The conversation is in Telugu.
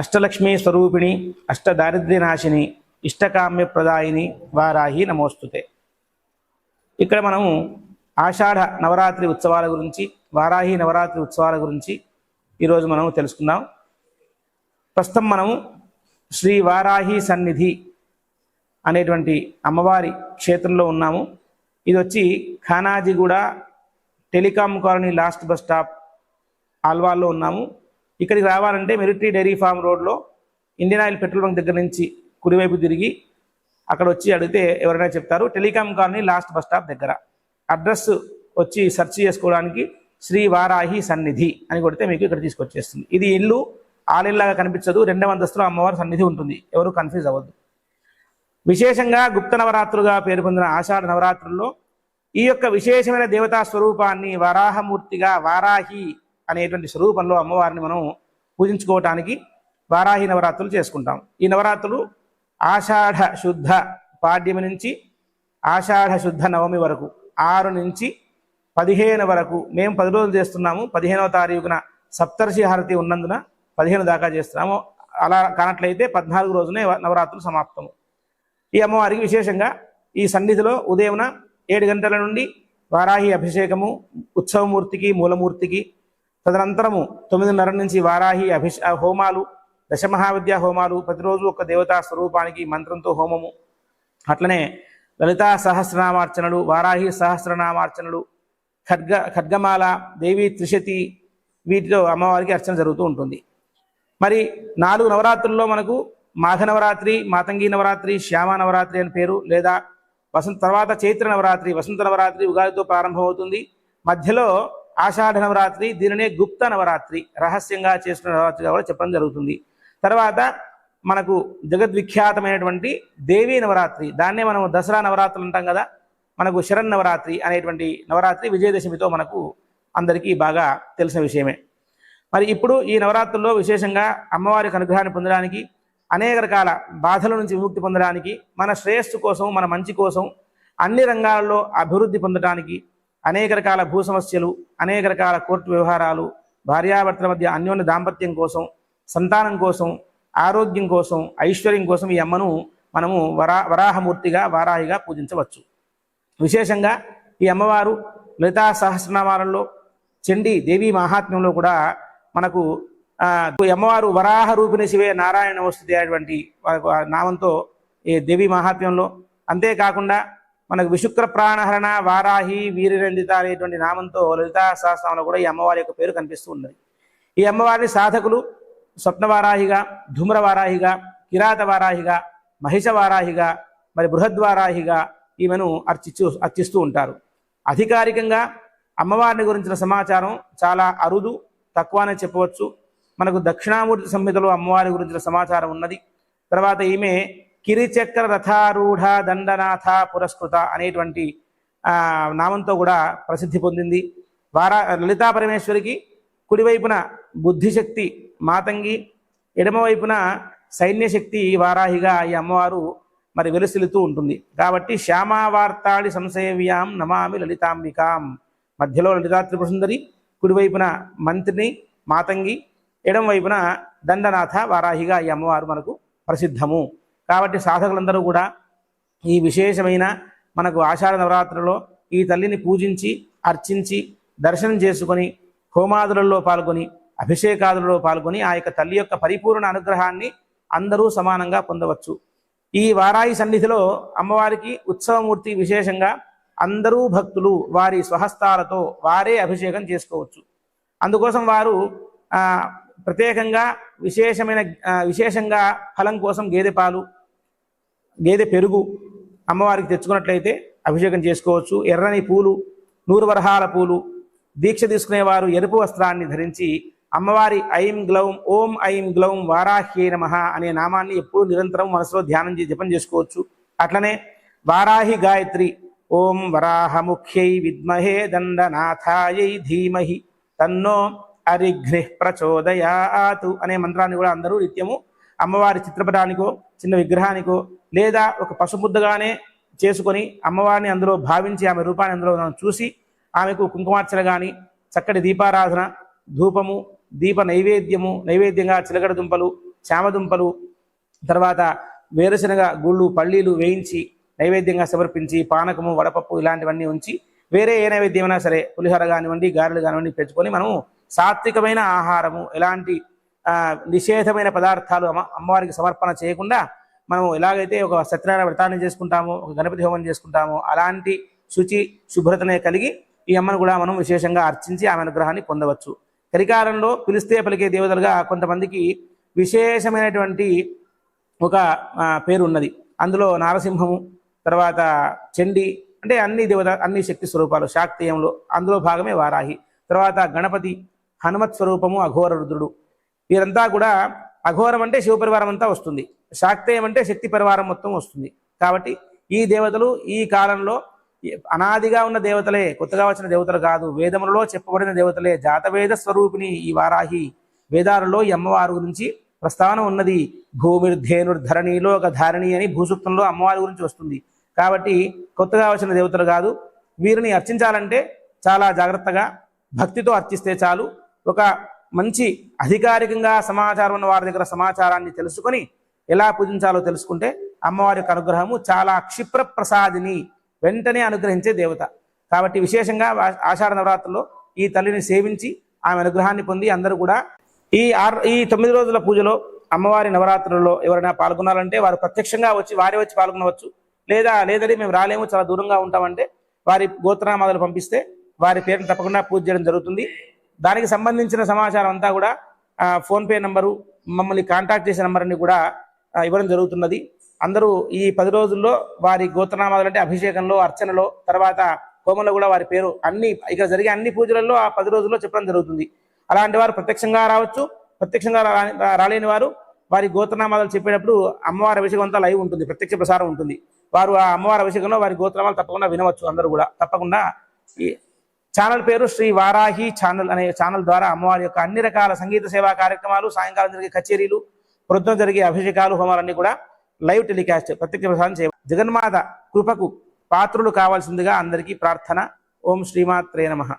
అష్టలక్ష్మీ స్వరూపిణి అష్టదారిద్ర్యనాశిని ఇష్టకామ్య ప్రదాయిని వారాహి నమోస్తుతే. ఇక్కడ మనము ఆషాఢ నవరాత్రి ఉత్సవాల గురించి వారాహి నవరాత్రి ఉత్సవాల గురించి ఈరోజు మనం తెలుసుకుందాం. ప్రస్తుతం మనము శ్రీ వారాహి సన్నిధి అనేటువంటి అమ్మవారి క్షేత్రంలో ఉన్నాము. ఇది వచ్చి Khanajiguda telecom colony last bus stop ఆల్వాల్లో ఉన్నాము. ఇక్కడికి రావాలంటే మిలిటరీ డైరీ ఫామ్ రోడ్లో ఇండియన్ ఆయిల్ పెట్రోల్ బంక్ దగ్గర నుంచి కుడివైపు తిరిగి అక్కడ వచ్చి అడిగితే ఎవరైనా చెప్తారు telecom colony last bus stop దగ్గర. అడ్రస్ వచ్చి సెర్చ్ చేసుకోవడానికి శ్రీ వారాహి సన్నిధి అని కొడితే మీకు ఇక్కడ తీసుకొచ్చేస్తుంది. ఇది ఇల్లు ఆలిల్లాగా కనిపించదు రెండవ అంతస్తులో అమ్మవారి సన్నిధి ఉంటుంది. ఎవరు కన్ఫ్యూజ్ అవ్వద్దు. విశేషంగా గుప్త నవరాత్రులుగా పేరు పొందిన ఆషాఢ నవరాత్రుల్లో ఈ యొక్క విశేషమైన దేవతా స్వరూపాన్ని వరాహమూర్తిగా వారాహి అనేటువంటి స్వరూపంలో అమ్మవారిని మనం పూజించుకోవటానికి వారాహి నవరాత్రులు చేసుకుంటాం. ఈ నవరాత్రులు ఆషాఢ శుద్ధ పాడ్యమి నుంచి ఆషాఢ శుద్ధ నవమి వరకు ఆరు నుంచి పదిహేను వరకు మేము పది రోజులు చేస్తున్నాము. పదిహేనవ తారీఖున సప్తర్షి హారతి ఉన్నందున పదిహేను దాకా చేస్తున్నాము. అలా కానట్లయితే పద్నాలుగు రోజునే నవరాత్రులు సమాప్తము. ఈ అమ్మవారికి విశేషంగా ఈ సన్నిధిలో ఉదయమున ఏడు గంటల నుండి వారాహి అభిషేకము ఉత్సవమూర్తికి మూలమూర్తికి తదనంతరము తొమ్మిదిన్నర నుంచి వారాహి అభిష హోమాలు దశమహావిద్య హోమాలు ప్రతిరోజు ఒక దేవతా స్వరూపానికి మంత్రంతో హోమము. అట్లనే లలితా సహస్రనామార్చనలు వారాహి సహస్రనామార్చనలు ఖడ్గ ఖడ్గమాల దేవి త్రిశతి వీటిలో అమ్మవారికి అర్చన జరుగుతూ ఉంటుంది. మరి నాలుగు నవరాత్రుల్లో మనకు మాఘ నవరాత్రి మాతంగి నవరాత్రి శ్యామ నవరాత్రి అని పేరు లేదా వసంత తర్వాత చైత్ర నవరాత్రి వసంత నవరాత్రి ఉగాదితో ప్రారంభమవుతుంది. మధ్యలో ఆషాఢ నవరాత్రి దీనినే గుప్త నవరాత్రి రహస్యంగా చేసిన నవరాత్రిగా కూడా చెప్పడం జరుగుతుంది. తర్వాత మనకు జగద్విఖ్యాతమైనటువంటి దేవీ నవరాత్రి దాన్నే మనం దసరా నవరాత్రులు అంటాం కదా మనకు శరణ్ నవరాత్రి అనేటువంటి నవరాత్రి విజయదశమితో మనకు అందరికీ బాగా తెలిసిన విషయమే. మరి ఇప్పుడు ఈ నవరాత్రుల్లో విశేషంగా అమ్మవారికి అనుగ్రహాన్ని పొందడానికి అనేక రకాల బాధల నుంచి విముక్తి పొందడానికి మన శ్రేయస్సు కోసం మన మంచి కోసం అన్ని రంగాల్లో అభివృద్ధి పొందడానికి అనేక రకాల భూ సమస్యలు అనేక రకాల కోర్టు వ్యవహారాలు భార్యాభర్తల మధ్య అన్యోన్య దాంపత్యం కోసం సంతానం కోసం ఆరోగ్యం కోసం ఐశ్వర్యం కోసం ఈ అమ్మను మనము వరా వరాహమూర్తిగా వారాహిగా పూజించవచ్చు. విశేషంగా ఈ అమ్మవారు లలితా సహస్రనామాలలో చండి దేవీ మహాత్మ్యంలో కూడా మనకు ఈ అమ్మవారు వరాహ రూపిణి శివే నారాయణ వస్తుంది అటువంటి నామంతో ఈ దేవి మహాత్మ్యంలో. అంతేకాకుండా మనకు విశుక్ర ప్రాణహరణ వారాహి వీరరంజిత అనేటువంటి నామంతో లలితా సహస్రంలో కూడా ఈ అమ్మవారి యొక్క పేరు కనిపిస్తూ ఉన్నది. ఈ అమ్మవారిని సాధకులు స్వప్నవారాహిగా ధూమ్రవారాహిగా కిరాత వారాహిగా మహిష వారాహిగా మరి బృహద్వారాహిగా ఈమెను అర్చిస్తూ అర్చిస్తూ ఉంటారు. అధికారికంగా అమ్మవారిని గురించిన సమాచారం చాలా అరుదు తక్కువనే చెప్పవచ్చు. మనకు దక్షిణామూర్తి సంహితలో అమ్మవారి గురించిన సమాచారం ఉన్నది. తర్వాత ఈమె కిరిచక్ర రథారూఢ దండనాథ పురస్కృత అనేటువంటి నామంతో కూడా ప్రసిద్ధి పొందింది. వారా లలితా పరమేశ్వరికి కుడివైపున బుద్ధిశక్తి మాతంగి ఎడమవైపున సైన్యశక్తి వారాహిగా ఈ అమ్మవారు మరి వెలుసిలుతూ ఉంటుంది. కాబట్టి శ్యామావార్తాళి సంశయవ్యాం నమామి లలితాంబికాం. మధ్యలో లలితా త్రిపుసుందరి కుడివైపున మంత్రిని మాతంగి ఎడం వైపున దండనాథ వారాహిగా ఈ అమ్మవారు మనకు ప్రసిద్ధము. కాబట్టి సాధకులందరూ కూడా ఈ విశేషమైన మనకు ఆషాఢ నవరాత్రిలో ఈ తల్లిని పూజించి అర్చించి దర్శనం చేసుకొని హోమాదులలో పాల్గొని అభిషేకాదులలో పాల్గొని ఆ యొక్క తల్లి యొక్క పరిపూర్ణ అనుగ్రహాన్ని అందరూ సమానంగా పొందవచ్చు. ఈ వారాయి సన్నిధిలో అమ్మవారికి ఉత్సవమూర్తి విశేషంగా అందరూ భక్తులు వారి స్వహస్తాలతో వారే అభిషేకం చేసుకోవచ్చు. అందుకోసం వారు ప్రత్యేకంగా విశేషమైన విశేషంగా ఫలం కోసం గేదె పాలు గేదె పెరుగు అమ్మవారికి తెచ్చుకున్నట్లయితే అభిషేకం చేసుకోవచ్చు. ఎర్రని పూలు నూరువరహాల పూలు దీక్ష తీసుకునేవారు ఎరుపు వస్త్రాన్ని ధరించి అమ్మవారి ఐం గ్లౌం ఓం ఐం గ్లౌం వారాహ్యే నమ అనే నామాన్ని ఎప్పుడూ నిరంతరం మనసులో ధ్యానం చేసి జపం చేసుకోవచ్చు. అట్లనే వారాహి గాయత్రి ఓం వరాహముఖ్యై విద్మహే దండనాథాయై ధీమహి తన్నో అరిఘ్ని ప్రచోదయాతు అనే మంత్రాన్ని కూడా అందరూ నిత్యము అమ్మవారి చిత్రపటానికో చిన్న విగ్రహానికో లేదా ఒక పసుముద్దగానే చేసుకొని అమ్మవారిని అందులో భావించి ఆమె రూపాన్ని అందులో మనం చూసి ఆమెకు కుంకుమార్చన కానీ చక్కటి దీపారాధన ధూపము దీప నైవేద్యము నైవేద్యంగా చిలకడ దుంపలు చామదుంపలు తర్వాత వేరుశనగ గుళ్ళు పల్లీలు వేయించి నైవేద్యంగా సమర్పించి పానకము వడపప్పు ఇలాంటివన్నీ ఉంచి వేరే ఏ నైవేద్యమైనా సరే పులిహోర కానివ్వండి గారెలు కానివ్వండి పెంచుకొని మనము సాత్వికమైన ఆహారము ఎలాంటి నిషేధమైన పదార్థాలు అమ్మవారికి సమర్పణ చేయకుండా మనం ఎలాగైతే ఒక సత్యనారాయణ వ్రతాన్ని చేసుకుంటామో ఒక గణపతి హోమం చేసుకుంటామో అలాంటి శుచి శుభ్రతనే కలిగి ఈ అమ్మను కూడా మనం విశేషంగా అర్చించి ఆమె అనుగ్రహాన్ని పొందవచ్చు. కలికాలంలో పిలిస్తే పలికే దేవతలుగా కొంతమందికి విశేషమైనటువంటి ఒక పేరు ఉన్నది అందులో నారసింహము తర్వాత చండి అంటే అన్ని దేవత అన్ని శక్తి స్వరూపాలు శాక్తేయంలో అందులో భాగమే వారాహి. తర్వాత గణపతి హనుమత్ స్వరూపము అఘోర రుద్రుడు. వీరంతా కూడా అఘోరం అంటే శివపరివారం అంతా వస్తుంది. శాక్తయం అంటే శక్తి పరివారం మొత్తం వస్తుంది. కాబట్టి ఈ దేవతలు ఈ కాలంలో అనాదిగా ఉన్న దేవతలే కొత్తగా వచ్చిన దేవతలు కాదు. వేదములలో చెప్పబడిన దేవతలే జాతవేద స్వరూపిణి ఈ వారాహి. వేదాలలో ఈ అమ్మవారి గురించి ప్రస్తావన ఉన్నది. భూమిర్ధేనుర్ధరణిలో ఒక ధారణి అని భూసూక్తంలో అమ్మవారి గురించి వస్తుంది. కాబట్టి కొత్తగా వచ్చిన దేవతలు కాదు. వీరిని అర్చించాలంటే చాలా జాగ్రత్తగా భక్తితో అర్చిస్తే చాలు. ఒక మంచి అధికారికంగా సమాచారం ఉన్న వారి దగ్గర సమాచారాన్ని తెలుసుకొని ఎలా పూజించాలో తెలుసుకుంటే అమ్మవారి యొక్క అనుగ్రహము చాలా క్షిప్ర ప్రసాదిని వెంటనే అనుగ్రహించే దేవత. కాబట్టి విశేషంగా ఆషాఢ నవరాత్రుల్లో ఈ తల్లిని సేవించి ఆమె అనుగ్రహాన్ని పొంది అందరూ కూడా ఈ ఆరు ఈ తొమ్మిది రోజుల పూజలో అమ్మవారి నవరాత్రులలో ఎవరైనా పాల్గొనాలంటే వారు ప్రత్యక్షంగా వచ్చి వారే వచ్చి పాల్గొనవచ్చు. లేదా లేదని మేము రాలేము చాలా దూరంగా ఉంటామంటే వారి గోత్రనామాలు పంపిస్తే వారి పేరును తప్పకుండా పూజ చేయడం జరుగుతుంది. దానికి సంబంధించిన సమాచారం అంతా కూడా ఫోన్పే నంబరు మమ్మల్ని కాంటాక్ట్ చేసే నంబర్ని కూడా ఇవ్వడం జరుగుతున్నది. అందరూ ఈ పది రోజుల్లో వారి గోత్రనామాలు అంటే అభిషేకంలో అర్చనలో తర్వాత హోమంలో కూడా వారి పేరు అన్ని ఇక్కడ జరిగే అన్ని పూజలలో ఆ పది రోజుల్లో చెప్పడం జరుగుతుంది. అలాంటి వారు ప్రత్యక్షంగా రావచ్చు ప్రత్యక్షంగా రా- రాలేని వారు వారి గోత్రనామాలు చెప్పేటప్పుడు అమ్మవారి అభిషేకం అంతా లైవ్ ఉంటుంది ప్రత్యక్ష ప్రసారం ఉంటుంది. వారు ఆ అమ్మవారి అభిషేకంలో వారి గోత్రనామాలు తప్పకుండా వినవచ్చు అందరూ కూడా. తప్పకుండా ఈ ఛానల్ పేరు శ్రీ వారాహి ఛానల్ అనే ఛానల్ ద్వారా అమ్మవారి యొక్క అన్ని రకాల సంగీత సేవా కార్యక్రమాలు సాయంకాలం జరిగే కచేరీలు ప్రొద్దున జరిగే అభిషేకాలు హోమాలన్నీ కూడా లైవ్ టెలికాస్ట్ ప్రత్యక్ష ప్రసారం చేయ జగన్మాత కృపకు పాత్రులు కావాల్సిందిగా అందరికీ ప్రార్థన. ఓం శ్రీమాత్రే నమః.